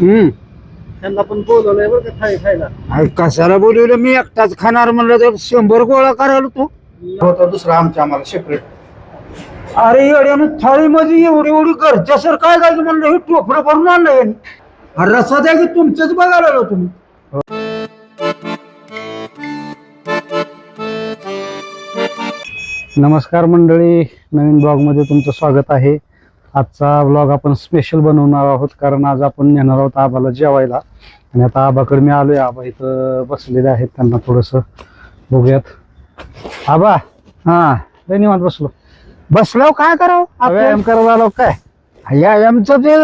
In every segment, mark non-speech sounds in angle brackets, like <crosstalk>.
हम्म. त्यांना पण बोलवलंय बरं का थाळी खायला. अरे कशाला बोलवलं? मी एकटाच खाणार म्हणलं तर शंभर गोळा करायला तू. होता दुसरा आमच्या आम्हाला सेपरेट अरे येड्यानं थाळी मध्ये एवढी एवढी घरच्या सर काय जायचं म्हणलं? हे टोपडं भरून आणलं यांनी. अरे द्या की तुमचंच बघायला आलो तुम्ही. नमस्कार मंडळी. नवीन ब्लॉगमध्ये तुमचं स्वागत आहे. आजचा ब्लॉग आपण स्पेशल बनवणार आहोत. कारण आज आपण नेणार आहोत आबाला जेवायला. आणि आता आबाकडे मी आलोय. आबा इथं बसलेले आहेत. त्यांना थोडंसं बघूयात. आबा हा निवांत बसलो. बसलो काय करावं? व्यायाम करायला आलो काय? यायमचं ते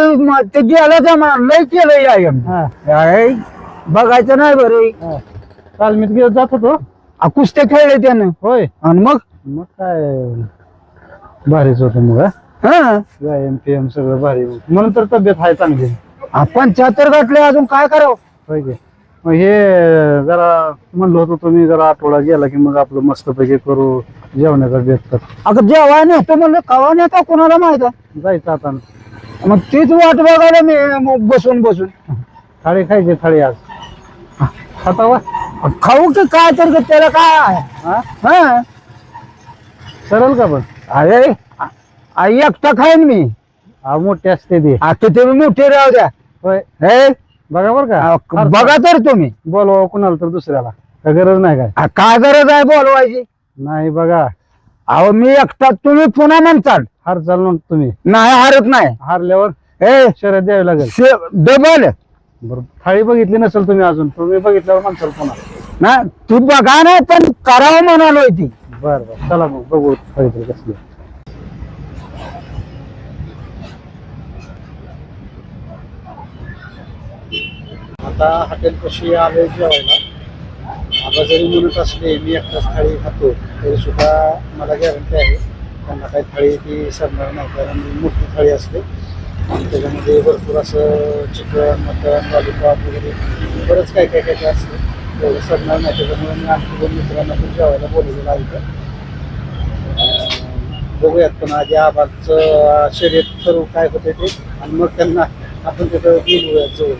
ते गेलं जमा लय केलं यायम हा. बघायचं नाही बरं. काल मी तिकडे जात होतो. आ, कुस्त्या खेळले त्यानं. होय. आणि मग? मग काय? भारीच होतं मग हा? व्यायाम सगळं भारी. म्हणून तर तब्येत आहे चांगली. आपण चातर गाठले अजून काय करावं? होय की. मग हे जरा म्हणलं होतं तुम्ही जरा आठवडा गेला की मग आपलं मस्तपैकी करू जेवणाचा बेत तर. अगं जेव्हा नेतो म्हणलं कवा नेता कोणाला माहीत आहे? जायचं आता. मग तीच वाट बघायला मी मग बसून बसून. थाळी खायची थाळी आज. खाता वा खाऊ की काय तर त्याला काय आहे? हा? हा? सरल का पण? अरे आ- आ, एकटा खाईन मी. हा मोठी असते ती. आता ते मोठे राहू द्या. होय. हे? बघा बरं आ, का बघा तर तुम्ही. बोलवा कुणाला तर दुसऱ्याला. काय गरज नाही काय? आ, काय गरज आहे बोलवायची? नाही बघा. अहो मी एकटा तुम्ही पुन्हा म्हणताल. हार चाल मग तुम्ही. नाही हारत नाही. हारल्यावर ए शर्यत द्यावी लागेल. डबल. बरं थाळी बघितली नसेल तुम्ही अजून तुम्ही बघितल्यावर म्हणसाल पुन्हा. ना तू बघा नाही पण करावं म्हणालोय ती. बरं बरं. चला मग बघू थाळी तरी कसली आता हॉटेल कशी आलो जेवायला आता जरी म्हणत असले मी एकटाच थाळी खातो तरी सुद्धा मला गॅरंटी आहे त्यांना काही थाळी ती सरणार नाही कारण मोठी थाळी असते. आणि त्याच्यामध्ये भरपूर असं चिकन मटन लॉलीपॉप वगैरे बरंच काय काय काय काय असतं. एवढं सरणार नाही त्याच्यामुळे मी आणखी दोन मित्रांना पण जेवायला बोलवलेलं आहे इथं. बघूयात पण आधी आबाचं शर्यत ठरवू काय होते ते आणि मग त्यांना आपण तिथं बोलवूयात जवळ.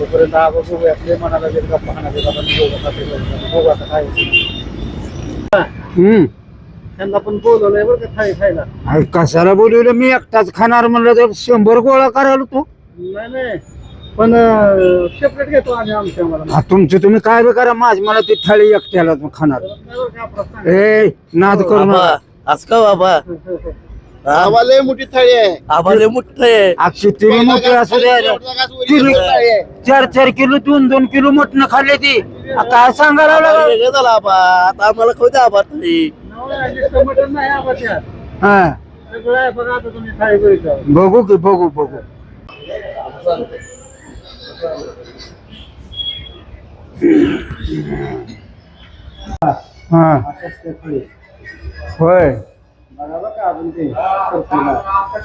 तोपर्यंत आपले मनाला आपण बघू आता बघू आता काय होतं. हम्म. त्यांना पण बोलवलंय बरं का थाळी खायला. अरे कशाला बोलवलं? मी एकटाच खाणार म्हणलं तर शंभर गोळा करायला तू. नाही नाही. पण सेपरेट घेतो आम्ही आमच्या मला आ, तुमचं तुम्ही काय बी करा माझ मला ती थाळी एकट्याला खाणार. ए नाद करू नका. आज का बाबा? आम्हाला मोठी थाळी आहे. आम्हाला मोठं आहे. किती बी मोठे असू द्या किलो- चार चार किलो दोन दोन किलो मटण खाल्ले ती. आ, काय सांगायला लागला? वेगळं झालं आबा. आता आम्हाला खाऊ द्या आबा तरी मटण नाही आबाच्या हा. सगळं आहे बघा आता तुम्ही बघितलं बघू की बघू बघू. हा. होय.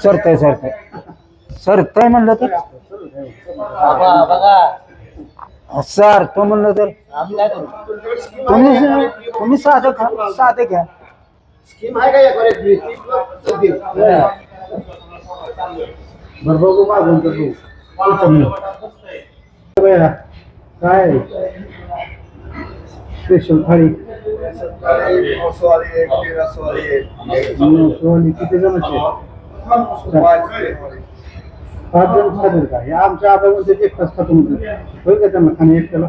सरतय सरतय. सरतय म्हणलं तर? सर तो म्हणलं तर? तुम्ही तुम्ही साधं खा साधं घ्या. स्कीम आहे का या? बरं बघू मागून तर बघू. बघा, काय? स्पेशल थाळी. सोहनी किती जणांची पाच जण खातील का या आमच्या आबामध्ये एक तास खातो म्हणतो होय का त्यांना खाणे एक एकट्याला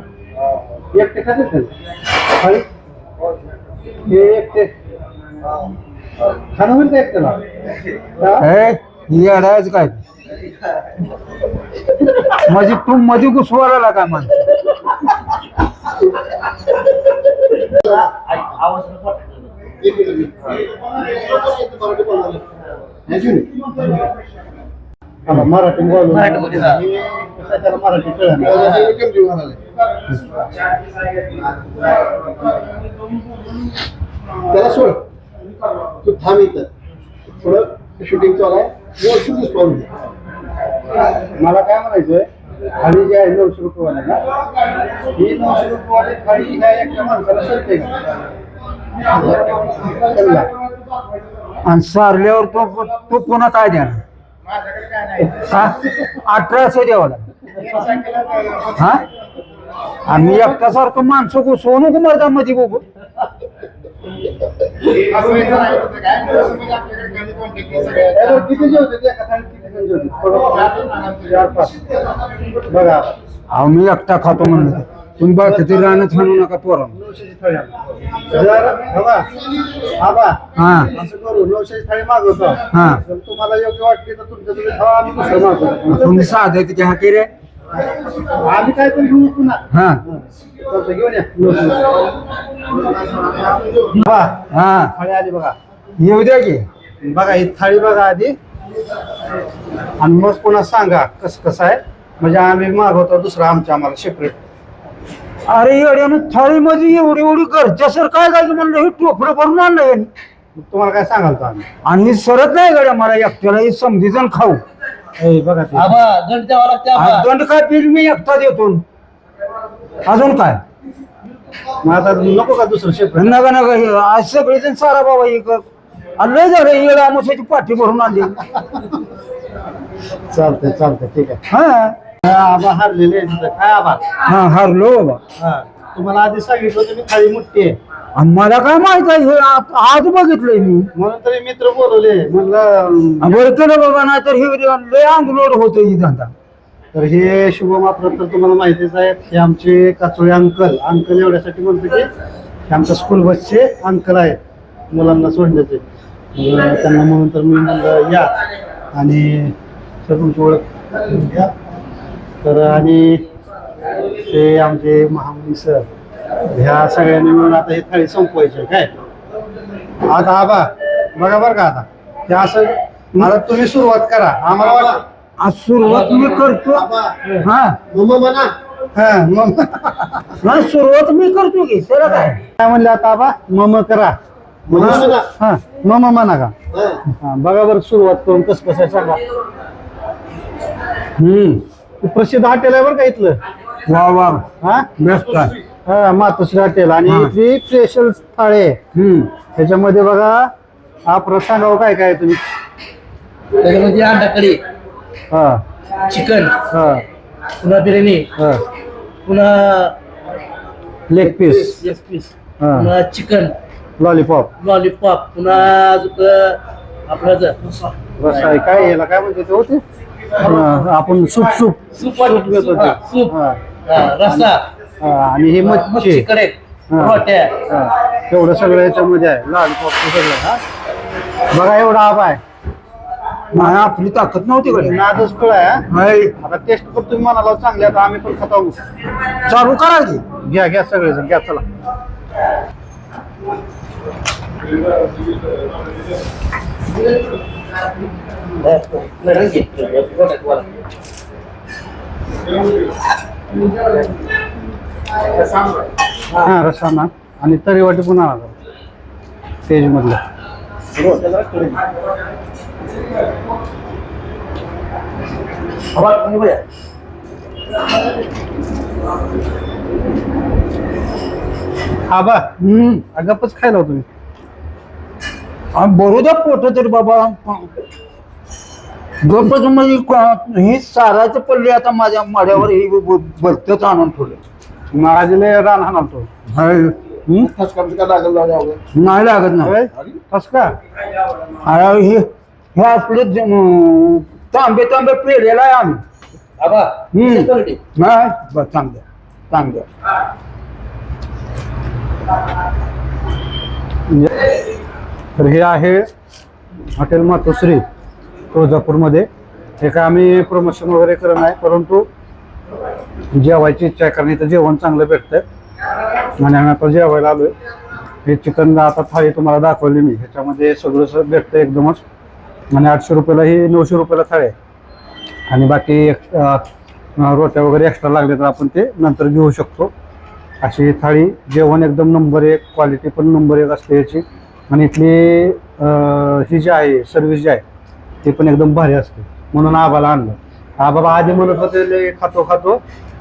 एकटे खाते त्याला थाळी हे एकटे खाणं म्हणतं एकट्याला का? हे येडायच काय म्हणजे तू मध्ये घुसवायला काय म्हण मराठी बोलू मी कसं त्याला मराठी कळलं त्याला सोड तू थांब इथं थोडं शूटिंग चालू आहे व्यवस्थित दिसतो मला काय म्हणायचंय थाळी जी आहे नऊशे रुपये ना? ही नऊशे रुपये थाळी ह्या एकट्या माणसाला सरते आणि सारल्यावर तो तो पुन्हा काय नाही अठराशे द्यावा. हा? आम्ही एकट्यासारखं माणसं घुसवू नको मर्दा मध्ये बघू किती जेवते किती बघा. अहो मी एकटा खातो म्हणलं. तुम्ही बाकीचे राहण्यात हाणू नका पोरा. जर हवा आबा हा. असं करू नऊशेची थाळी मागवतो. हा. जर तुम्हाला योग्य वाटली तर तुमच्या तुम्ही खावा आम्ही दुसरं मागवतो. तुम्ही साधे तिथे हा की रे आम्ही काय पण घेऊ पुन्हा? हा. चालतं, घेऊन या. बा हा. थाळी आली बघा. येऊ द्या की. बघा ही थाळी बघा आधी. आणि मग पुन्हा सांगा कसं कसं आहे? म्हणजे आम्ही मागवतो दुसरं आमच्या आम्हाला सेपरेट अरे येड्यानं थाळी मध्ये एवढी एवढी घरच्या सर काय जायचं म्हणलं हे टोपडं भरून आणलं यांनी. तुम्हाला काय सांगाल तो आम्ही? आणि ही सरत नाही गड्या मला एकट्याला ही समजीजण खाऊ. हे बघा ते. आबा दंड द्यावा लागते हा आबा दंड काय पिल मी एकटा देतो अजून काय? मग आता नको का दुसरं सेपरेट नका नका हे आज सगळेजण सारा बाबा हे कर आणि लय झालं येळ आमोशाची पाठी भरून आणली. चालतंय चालतंय ठीक आहे. हा. हा, आबा हारलेले आहे तिथं काय आबा? हा हारलो बाबा. हा तुम्हाला आधी सांगितलं होतं मी थाळी मोठी आहे. आणि मला काय माहीत आहे हे आ- आज बघितलंय मी. म्हणून तरी मित्र बोलवले. म्हणलं अं, बरं केलं बाबा नाही तर हे लय अंगलोड होतं ही धंदा तर हे शुभम आपलं तर तुम्हाला माहितीच आहे हे आमचे काचोळे अंकल. अंकल एवढ्यासाठी म्हणतो की हे आमच्या स्कूल बसचे अंकल आहेत मुलांना सोडण्याचे. मग त्यांना म्हणून तर मी म्हणलं या. आणि सर तुमची ओळख करून घ्या तर आणि ते आमचे महामनी सर ह्या सगळ्यांनी मिळून आता ही थाळी संपवायची काय? आता आबा बघा बरं का आता. हे असं आता तुम्ही सुरुवात करा. आम्हाला वाटतं आज सुरुवात मी करतो. हा. हा मग नाही सुरुवात मी करतो की त्याला काय? काय म्हणले आता आबा मम करा. हा मम म्हणा का? हा. बघा बरं सुरुवात करून कसं कसं आहे सांगा. हम्म. हे प्रसिद्ध हॉटेल आहे बरं का इथलं? वा वा. हा? बेस्ट आहे. हा मातोश्री हॉटेल. आणि हा. इथली स्पेशल थाळी आहे. हम्म. त्याच्यामध्ये बघा आपण सांगावं काय काय तुम्ही? त्याच्यामध्ये अंडा कढी हा. चिकन. हा. पुन्हा बिर्याणी. हा. पुन्हा लेग पीस एक पीस हा. पुन्हा चिकन. लॉलीपॉप लॉलीपॉप पुन्हा अजून आपलं रसाई काय याला काय म्हणते ते होते हा, आपण सूप सूप. सूप वाटत घेतो सूप ते. हा, सूप. हा, हा, रस्सा हा, आणि हे मच्छी. मच्छी कडे हा. रोट्या हा, एवढं सगळं याच्यामध्ये आहे. लॉलीपॉप सगळं हा. बघा एवढा आबा आहे. नाही आपली ताकद नव्हती कडे नादच फळ आहे हा. नाही. आता टेस्ट पण तुम्ही म्हणाला चांगले आता आम्ही पण खातो चालू करा की घ्या घ्या सगळेजण घ्या चला. नाही, घे. रसाना. आणि तरीवाटी पण आणा तेज मधलं आबा, आबा. हम्म. गप्पच खायला हो तुम्ही. आणि बरू द्या पोट तरी बाबा. गपच म्हणजे क- ही साराचं पडले आता माझ्या माड्यावर ही बलतच आणून ठेवलं माझे रान हाणतो हाय. हम्म? नाही लागत नाही होय? का? अरे हे हे आपले ज- अं, तांबे तांबे पेलेला आहे आम्ही. आबा, हम्म. नाही बस चांगलं चांगलं तर हे आहे हॉटेल मातोश्री तुळजापूरमध्ये. हे काय आम्ही प्रमोशन वगैरे करत नाही परंतु जेवायची इच्छा आहे कारण इथं जेवण चांगलं भेटतं आणि आम्ही आता जेवायला आलोय. हे चिकन आता थाळी तुम्हाला दाखवली मी. ह्याच्यामध्ये सगळं सगळं भेटतं एकदमच. आणि आठशे रुपयाला ही नऊशे रुपयाला थाळी आहे. आणि बाकी रोट्या वगैरे एक्स्ट्रा लागले तर आपण ते नंतर घेऊ शकतो. अशी थाळी जेवण एकदम नंबर एक क्वालिटी पण नंबर एक असते याची. आणि इथली ही जी आहे सर्व्हिस जी आहे ती पण एकदम भारी असते. म्हणून आबाला आणलं. आबाला आधी म्हणत होते खातो खातो.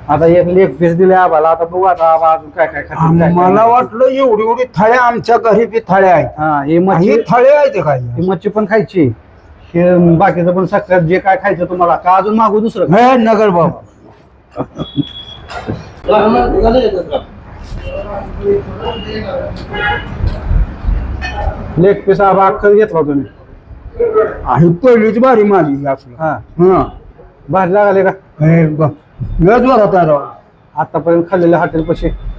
आता एक लेग पीस दिले आबाला. आता बघू आता आबा अजून काय काय खातो काय काय मला नाही. वाटलं एवढी एवढी थाळ्या आमच्या घरी बी थाळ्या आहेत हा ही मच्छी ही थाळी आहे ते काय? ही मच्छी पण खायची. हे बाकीचं पण सकाळ जे काय खायचं तुम्हाला. का अजून मागू दुसरं? नगर बाबा. लेग पीस अख्खं घेतला तुम्ही? आहे पहिलीच बारी माझी असलं. हा. हा. लागले का? हे बघ लय जोरात आहे राव. आतापर्यंत खाल्लेल्या हॉटेल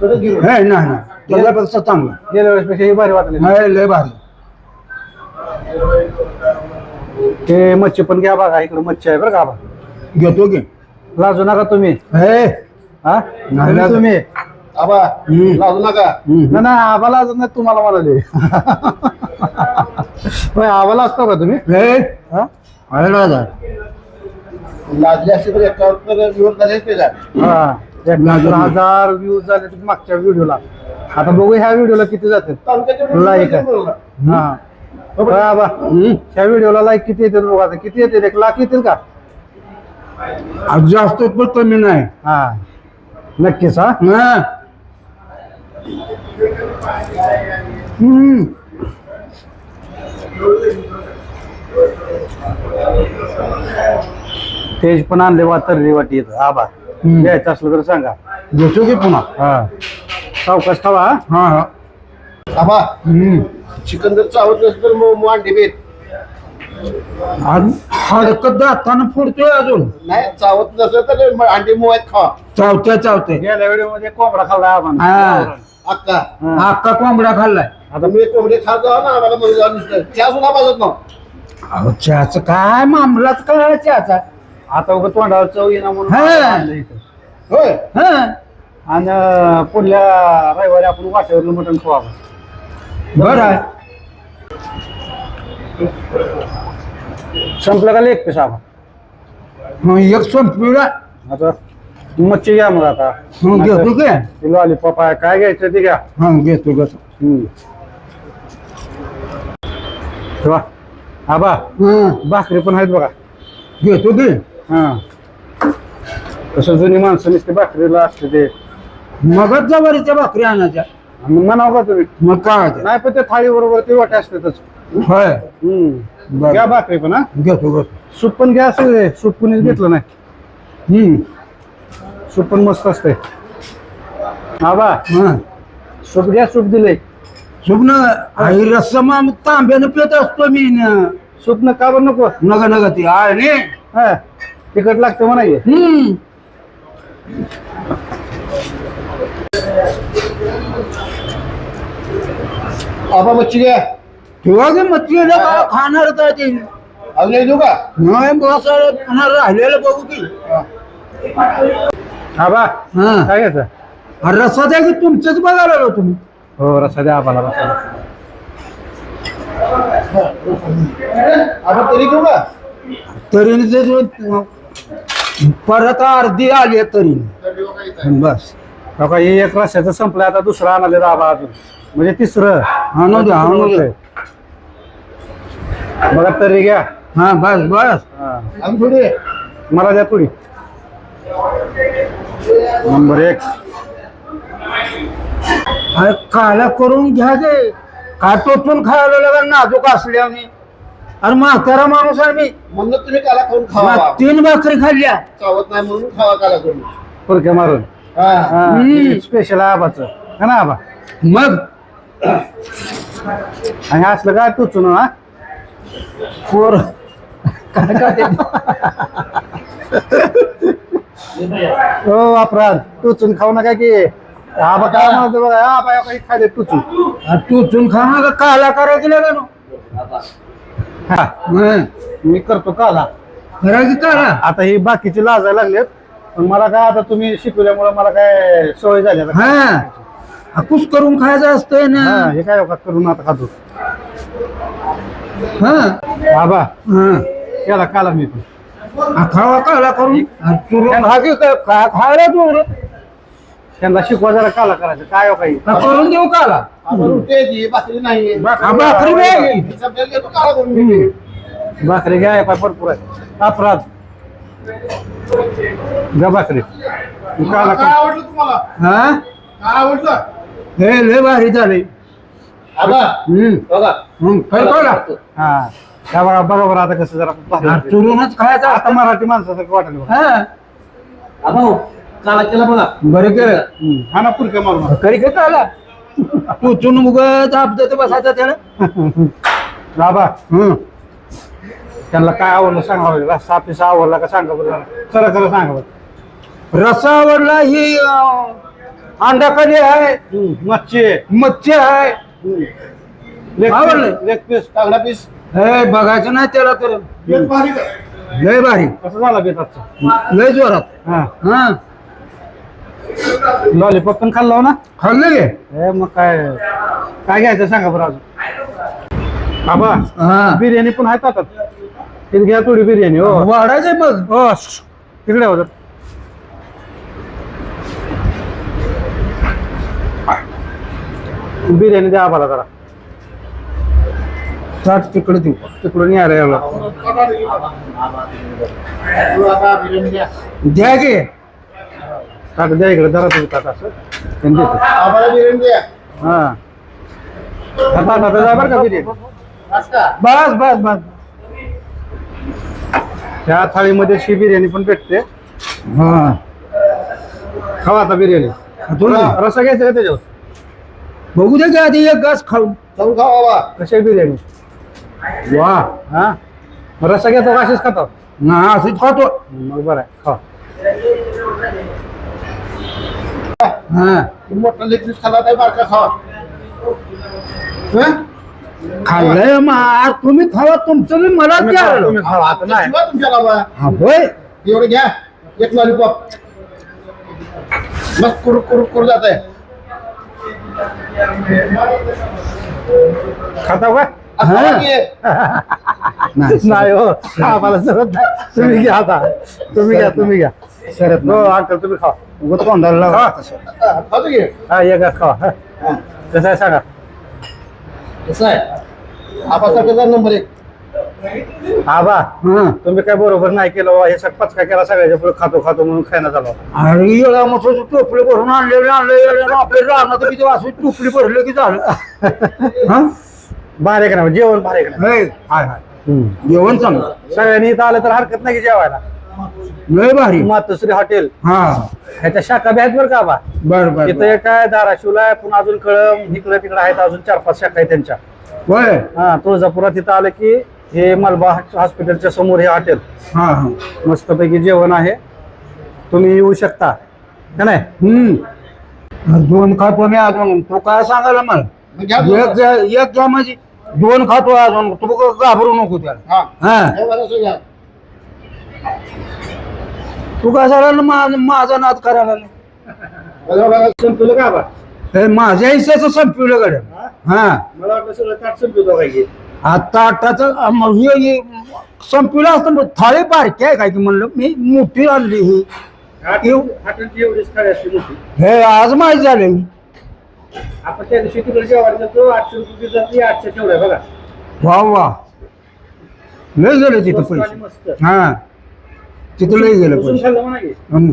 हे नाही नाही. त्याच्यापेक्षा चांगलं. गेल्या वेळेस पेक्षा ही भारी वाटली. हे लय भारी. ते मच्छी पण घ्या बघा इकडे मच्छी आहे बरं का आबा घेतो की. लाजू नका तुम्ही. हे हा? नाही लाजू. तुम्ही? आबा हम्म. लावू नका. ना ना आबाला अजून नाही तुम्हाला म्हणाले. <laughs> होय, आबाला असतो का तुम्ही? हे. लाजली असते तर एकावर हा. एकाहत्तर हजार व्ह्यूज झाले मागच्या व्हिडिओला आता बघू ह्या व्हिडिओला किती जातात लाईक आहे. हा. होय, आबा. ह्या व्हिडिओला लाईक किती येतील बघा आता. किती येतील? एक लाख येतील का? आज जास्त पण कमी नाही. हा. नक्कीच हा हा. हम्म. तेज पण आणले वा तर्री वाटी येत आबा हम्म. घ्यायचं असलं तर सांगा घेतो की पुन्हा हा सावकाश ठेवा हा. हा हा आबा हम्म. चिकन जर चावत नसेल तर मग मग अंडे बेत आणि हाडकं दातानं फोडतोय अजून. नाही चावत नसेल तर मग अंडे मोवायत खा. चावत्या चावते गेल्या व्हिडिओमध्ये कोंबडा खाल्ला आपण. हा. अक्का. अक्का कोंबडा खाल्लाय. आता मी कोंबडे खात ना आम्हाला मग जाऊन दिसतं. त्या सुद्धा ना अहो चहाचं काय मामलाच काय चहाचा. आता उगा तोंडावर चव येणार म्हणून हा. आणलं इथं. होय. हा. आणि पुढल्या रविवारी आपण वाटेवरलं मटण खाऊ आपण. बरं. आहे संपलं का लेख पिसा आपण मग एक संपविला आता मच्छी घ्या मग आता. मग घेतो काय लॉलीपॉप आहे काय घ्यायचं ते घ्या. हा घेतो घेतो. हम्म. ठेवा. आबा हा. भाकरी पण आहेत बघा. घेतो की. हा. तसं जुनी माणसं नुसते भाकरीला असते ते. मगच जवारीच्या भाकरी आणायच्या. मग म्हणावं का तुम्ही? मग काय? ते? नाही पण ते थाळी बरोबर ते वाटे असतातच. होय. हम्म. बरं. घ्या भाकरी पण हा. घेतो घेतो. सूप पण घ्या असं. सूप कोणीच घेतलं नाही. हम्म. सूप पण मस्त असते आबा हा. सूप घ्या सूप दिले सुग्न आई रस्समा तांब्यानं पित असतो मी न. सूप न का बरं नको? नका नका ती आहे हा तिखट लागतं म्हणाय. हम्म. आबा मच्छी घ्या. काय खाणार काय ते. अजून एक देऊ का? नाही बस पुन्हा राहिलेलं बघू की. आबा हा काय घ्यायचं? रस्सा द्या की तुमचंच बघायला आलो तुम्ही. हो रसा द्या आम्हाला रसा आबा तरी घेऊ का? तरी ते जो- परत अर्धी आली आहे तरी बस. हो का हे एक रस्त्याचं संपलं आता दुसरं आणाले आबा अजून. म्हणजे तिसरं. आणू द्या आणू द्या. बघा तरी घ्या. हा बस बस. थोडी मला द्या थोडी नंबर एक. अरे काला करून घ्या ते का टोचून खायला लागा नाजूक असल्याने अरे म्हातारा माणूस आहे मी म्हणून तुम्ही काला खाऊन खावा. तीन भाकरी खाल्ल्या. चावत नाही म्हणून खावा काला करून. फुलक्या मारून. हा. स्पेशल आबाचं. हा ना आबा? मग? आणि हे असलं काय टुचून हा? पोर काय काय? ते? हो अपराध टुचून खाऊ नका की. आबा काय म्हणतो बघा. आबा काही खायले टुचून. टोचून खा ना काला करा की लागा नो? हा हं. मी करतो काला. करा की करा आता ही बाकीची लाजायला लागलेत. पण मला काय आता तुम्ही शिकवल्यामुळे मला काय सवय झाली आता. हा. हापूस करून खायचं असतंय ना? हा, हे काय करून आता खातो. हा. आबा हा. केला काला मी हा, खावा काला करून खायला तू रे? त्यांना शिकवा जरा काला करायचं. काय हो काही? करून देऊ काला. ती, भाकरी नाही भाकरी घ्या काय भरपूर आहे. अपराध. घ्या भाकरी. काला. आवडलं तुम्हाला? हा? काय आवडलं? हे लय भारी झाले. बघा. हम्म, हा. बरोबर आता कसं जरा हा. चुरूनच खायचं आता असतं मराठी माणसासारखं वाटलं. हा. आबा काला केला बघा. बरं केलं. हा ना पुरक्या मारून करी काय आला टोचून उगत आपदत बसायचा त्याला. बाबा हं. त्यांना काय आवडलं सांगा बरं. रस्सा पिसा आवडला का सांगा बरं खरं खरं सांगा बरं. रस्सा आवडला ही अंडा कढी आहे. मच्छी मच्छी आहे. आवडलं? लेग पीस कागदा पीस हे बघायचं नाही त्याला तर. लय भारी. कसं झाला बेत आजचा. लय जोरात. हा. हा. लॉलीपॉप पण खाल्ला हो ना? खाल्लं गे हे मग काय काय घ्यायचं सांगा बरं अजून. बाबा हा. बिर्याणी पण आहे ताटात तिथे घ्या थोडी बिर्याणी हो. वाढायचंय मग. हो. तिकडे होत बिर्याणी द्या आम्हाला जरा. ताट तिकडे देऊ. तिकडून यायला यायला द्या द्या गे. ताट द्या इकडे जरा तुम्ही ताट असं. हा. ताटात बरं का बिर्याणी? बस बस बस. त्या थाळीमध्ये शी बिर्याणी पण भेटते. हा. खावा आता बिर्याणी. रसा घ्यायचा का त्याच्यावर? बघू दे की आधी एक घास खाऊ जाऊन खा बाबा. कशी आहे बिर्याणी? वा. हा? रसा घ्यायचा का असेच खाता. ना असंच खातो. मग बरं आहे खा हा. मोठा खाला काय बारका खावा. हं? खाल्लंय मार तुम्ही खावा तुमचं मी मला द्या खावा, आता नाही. तुमच्या बाबा. हा होय. एवढं घ्या. एक लॉलीपॉप मस्त कुर कुर कुर जात आहे खाता का नाही नाही हो आम्हाला सरत नाही. तुम्ही घ्या आता. तुम्ही घ्या तुम्ही घ्या. शरत हो अंकल तुम्ही खा उगत तोंडाला हा. एक हा. कसं आहे सांगा. कसं आहे? आपासारखा नंबर एक. आबा हा. तुम्ही काय बरोबर नाही केलं बा. हे सगळं पचका केला सगळ्याच्या पुढे खातो खातो म्हणून खायला झालो अरे येळा टोपले भरून आणलेले आणले आपले राहणार किती वाजता टोपली भरलं की झालं. <laughs> हा? बाहेर नाही जेवण हाय हाय. जेवण चांगलं. सगळ्यांनी इथं आलं तर हरकत नाही की जेवायला. लय भारी. मातोश्री हॉटेल. हा. ह्याच्या शाखा बी आहेत बरं का बा बर बर इथं एक आहे धाराशिवला आहे पुन्हा अजून कळम इकडे तिकडे आहेत अजून चार पाच शाखा आहेत त्यांच्या. होय. हा तुळजापुरात इथं आलं की हे मलबा हॉस्पिटलच्या समोर हे हॉटेल. हा हा. मस्तपैकी जेवण आहे. तुम्ही येऊ शकता. का नाही हम्म. दोन खातो मी अजून. तू काय सांगायला मला? एक. घ्या एक घ्या म्हणजे दोन खातो अजून. तू घाबरू नको त्याला. हा. हा. हे. तू काय झाला मा- माझा नाद करायला लागला. संपलं का बा हे माझ्या हिस्साचं संपवलं गड्या. हा? मला वाटलं सगळं ताट संपलं काय की. आता आटाचं मग हे- हे संपवलं असतं मग थाळी बारकी आहे काय की म्हणलं मी मोठी आणली ही. एव- हॉटेलची एवढीच खाली असते मोठी. हे आज माहीत झाले. आपण त्या दिवशी तिकडे जेवायला जातो आठशे रुपये जाते आठशे तेवढ्या बघा. वा वा. लय गेले तिथं मस्त आणि पैसे. हा. तिथं लय गेलं पुसून पैसे. खाल्लं म्हणा की. हं.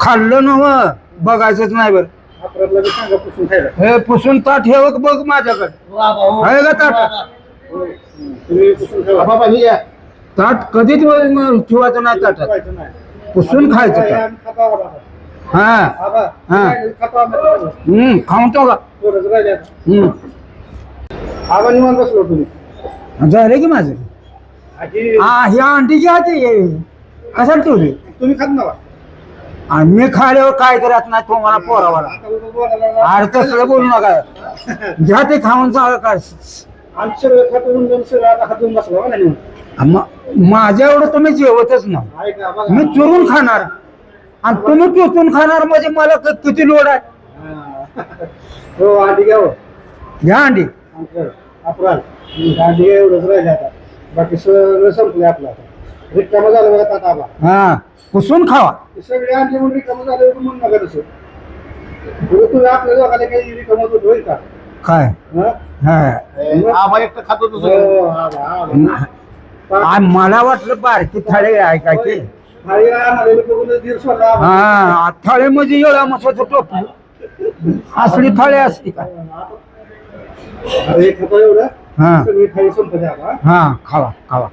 खाल्लं ना बघायचंच नाही बरं. आपल्याला बी सांगा पुसून खायला. हे पुसून ताट ठेव बघ माझ्याकडे. वा, वा, हो. आहे का ताट? बाबा ताट कधीच ठेवायचं नाही ताटात. पुसून खायचं ताट. हा. हा. हम्म का. हम्म. निवांत बसलो तुम्ही. झाले की माझं? आजी, हा ही अंडी घ्या ते. कशाला ठेवली? तुम्ही खात नका आणि मी खाल्यावर काय करत नाही तो मला पोरावाला. आता उगाच बोलायला लागला. अरे तसलं बोलू नका. <laughs> घ्या ते खाऊन सांगा काय आम्ही सगळं खातो म्हणून सगळं आता हातून बसलो का नाही माझ्या एवढं तुम्ही जेवतच ना ऐक ना, बघा. मी चुरून खाणार. आणि तुम्ही टोचून खाणार म्हणजे मला क- किती लोड आहे? हा. हो आधी घ्या हो. घ्या अंडी. आधी घ्या, एवढंच राहिले आता. बाकी सगळं संपलं आपलं आता. रिकामं झालं बघा आता आबा. हा पुसून खावा. ते सगळे आणले म्हणून रिकामं झालं नका तसं पुढे तुम्ही आपल्या काही रिकामं होत होईल का? काय? हा? हा हे, आबा एकटं खातो हो. आ, मला वाटलं बारकी थाळी आहे काय ते थाळी आणालेली बघून दीड सोडला. आबा. हा थाळी म्हणजे एवढा मसाचं टोप. असली थाळी असते का? अरे खातो एवढं? हा. सगळी थाळी संपते आबा हा खावा खावा.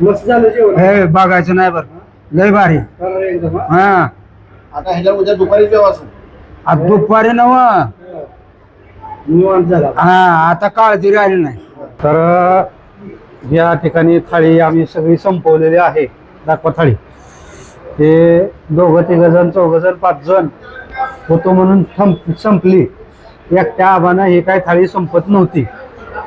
मस्त झालं जेवण. हे बघायचं नाही बरं. लय भारी. हा. आता ह्याच्या उद्या दुपारी आज दुपारी नव निवांत झाला. हा आता काळजी राहिली नाही. तर या ठिकाणी थाळी आम्ही सगळी संपवलेली आहे. दाखवा थाळी. ते दोघं तिघ जण चौघ जण पाच जण होतो म्हणून संप संपली. एकट्या आबानं ही काय थाळी संपत नव्हती.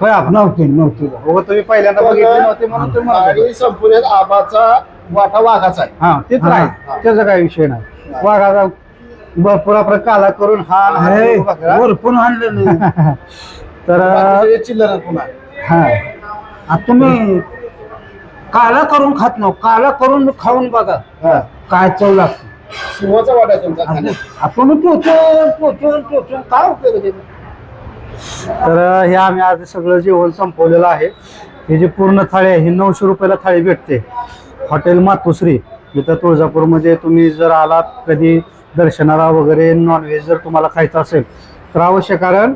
होय आपण नव्हती नव्हती. हो तुम्ही पहिल्यांदा बघितली नव्हती म्हणून तुम्ही म्हणत होता. आणि संपूर्ण आबाचा वाटा वाघाचा आहे. हा तेच हा. नाही. त्याचा काय विषय नाही. वाघाचा भरपूर आपला काला करून हा बघा. वरपून आणलं नाही <laughs> तर बाकीचे चिल्लर पुन्हा हा आता तुम्ही काला करून खात नाव काला करून खाऊन बघा हा. काय चव लागते सिंहाचा वाटा आहे तुमचा खाण्यात. आपण टोचून टोचून टोचून काय उपयोग आहे त्याचा? तर हे आम्ही आज सगळं जेवण संपवलेलं आहे ही जी पूर्ण थाळी आहे ही नऊशे रुपयाला थाळी भेटते हॉटेल मातोश्री इथं तुळजापूरमध्ये तुम्ही जर आलात कधी दर्शनाला वगैरे नॉनव्हेज जर तुम्हाला खायचं असेल तर अवश्य कारण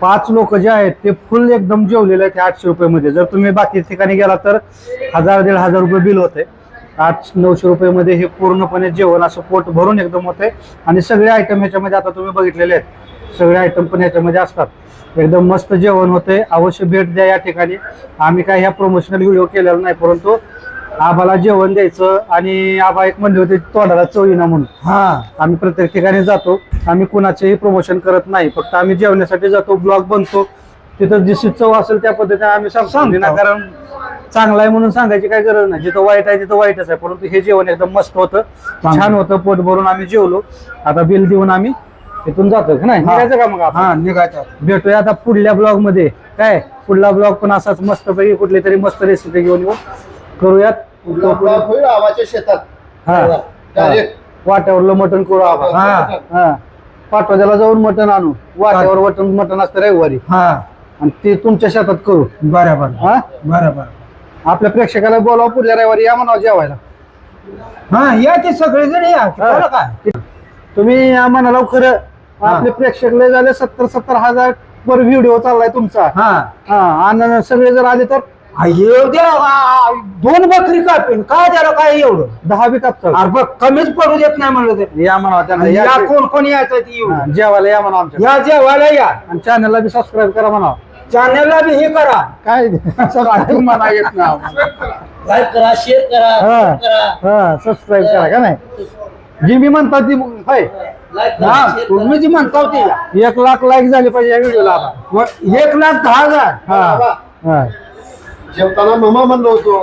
पाच लोक जे आहेत ते फुल एकदम जेवलेले आहेत आठशे रुपयामध्ये. जर तुम्ही बाकी ठिकाणी गेला तर हजार दीड हजार रुपये बिल होते. आठ नऊशे रुपयामध्ये हे पूर्णपणे जेवण असं पोट भरून एकदम होते. आणि सगळे आयटम ह्याच्यामध्ये आता तुम्ही बघितलेले आहेत. सगळे आयटम पण ह्याच्यामध्ये असतात. एकदम मस्त जेवण होते. अवश्य भेट द्या या ठिकाणी. आम्ही काय ह्या प्रमोशनल व्हिडिओ केलेला नाही परंतु आबाला जेवण द्यायचं आणि आबा एक म्हणले होते तोंडाला चवीना म्हणून. हा. आम्ही प्रत्येक ठिकाणी जातो. आम्ही कुणाचेही प्रमोशन करत नाही. फक्त आम्ही जेवण्यासाठी जातो ब्लॉग बनतो. तिथं जशी चव असेल त्या पद्धतीने आम्ही सांगतो. सांगतो. कारण चांगलं आहे म्हणून सांगायची काय गरज नाही. जिथं वाईट आहे तिथं वाईटच आहे. परंतु हे जेवण एकदम मस्त होतं. छान होतं. पोट भरून आम्ही जेवलो. आता बिल देऊन आम्ही इथून जातो. का नाही. निघायचं का मग? हा निघायचं. भेटूया आता पुढल्या ब्लॉगमध्ये. काय? पुढला ब्लॉग पण असाच मस्त पैकी कुठली तरी मस्त रेसिपी घेऊन येऊ. करूयात. होईल आबाच्या शेतात. हा. वाट्यावरलं मटण करू आबा हा. हा. पाटोद्याला जाऊन मटण आणू. वाट्यावर मटण मटण असतं रविवारी. हा. आणि ते तुमच्या शेतात करू. बरोबर. हा? बरोबर. आपल्या प्रेक्षकाला बोलावं पुढल्या रविवारी या म्हणावं जेवायला. हा या ते सगळेजण या. त्याला काय? तुम्ही या म्हणाला खरं. आपले प्रेक्षक लय झाले. सत्तर सत्तर हजार वर व्हिडिओ चाललाय तुमचा. हा. हा. आणि सगळे जर आले तर येऊ द्या आ, दोन बकरी कापेन काय त्याला काय एवढं? दहा बी कापतात. अरे बघ कमीच पडू देत नाही म्हणलं ते. या म्हणावं त्यांना या या कोण कोण यायचं ते येऊ? हा, जेवायला या म्हणावं आमच्या या जेवायला या. आणि चॅनलला बी सबस्क्राईब करा म्हणावं. चॅनलला बी हे करा. काय? काय <laughs> म्हणा येत नाही. आम्हाला. लाईक करा शेअर करा हा. करा. हा सबस्क्राईब करा का नाही? जी मी म्हणतात ती होय. लाईक करा हा share. तुम्ही जी म्हणता ते या एक लाख लाईक झाले पाहिजे या व्हिडिओला एक लाख दहा हजार. हा हा. जेवताना ममा म्हणलो होतो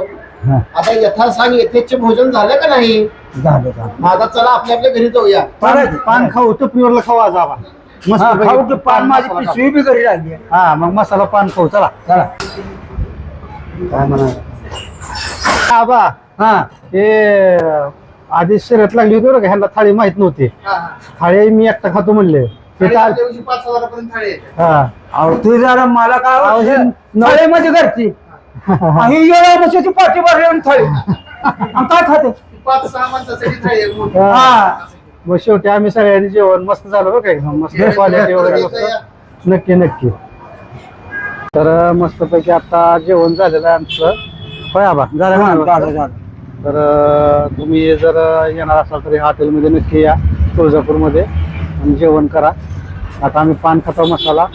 हा. आता यथा सांग येथेचे भोजन झालं का नाही? झालं झालं. माझा चला आपल्या आपल्या घरी जाऊया. पान पान खाऊ टपरीवरला खाऊ आज मस्त हा, पैकी खाऊ की पान माझी मसाला पिशवी बी घरी लागली खाऊ. हा मग मसाला पान खाऊ चला. चला. काय म्हणा आबा हा. हे आधी शर्यत लागली होती बरं का ह्यांना थाळी माहीत नव्हती. थाळी मी एकटा खातो म्हणले. ते दिवशी पाच हजारापर्यंत थाळी. हा. अहो तू जरा मला काय अहो, हे वाटतं? न- थाळीमध्ये घरची. आणि येळा बसायची पाठी भरली थाळी. आणि काय खाते? पाच सहा माणसासाठी थाळी आहे मोठी. हा. मग शेवटी आम्ही सगळ्यांनी जेवण मस्त झालं बरं का एकदम. मस्त क्वालिटी वगैरे मस्त. नक्की नक्की. तर मस्त पैकी आता जेवण झालेलं आहे आमचं. होय आबा झालं हा, ना झालं. तर अं, तुम्ही जर येणार असाल तर हॉटेलमध्ये नक्की या तुळजापूरमध्ये. आणि जेवण करा. आता आम्ही पान खातो मसाला.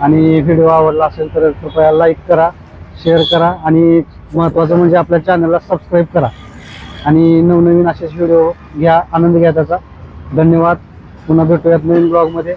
आणि व्हिडिओ आवडला असेल तर कृपया लाईक करा. शेअर करा आणि महत्त्वाचं म्हणजे आपल्या चॅनलला सबस्क्राईब करा. आणि नवनवीन असेच व्हिडिओ घ्या आनंद घ्या त्याचा. धन्यवाद. पुन्हा भेटूयात नवीन ब्लॉगमध्ये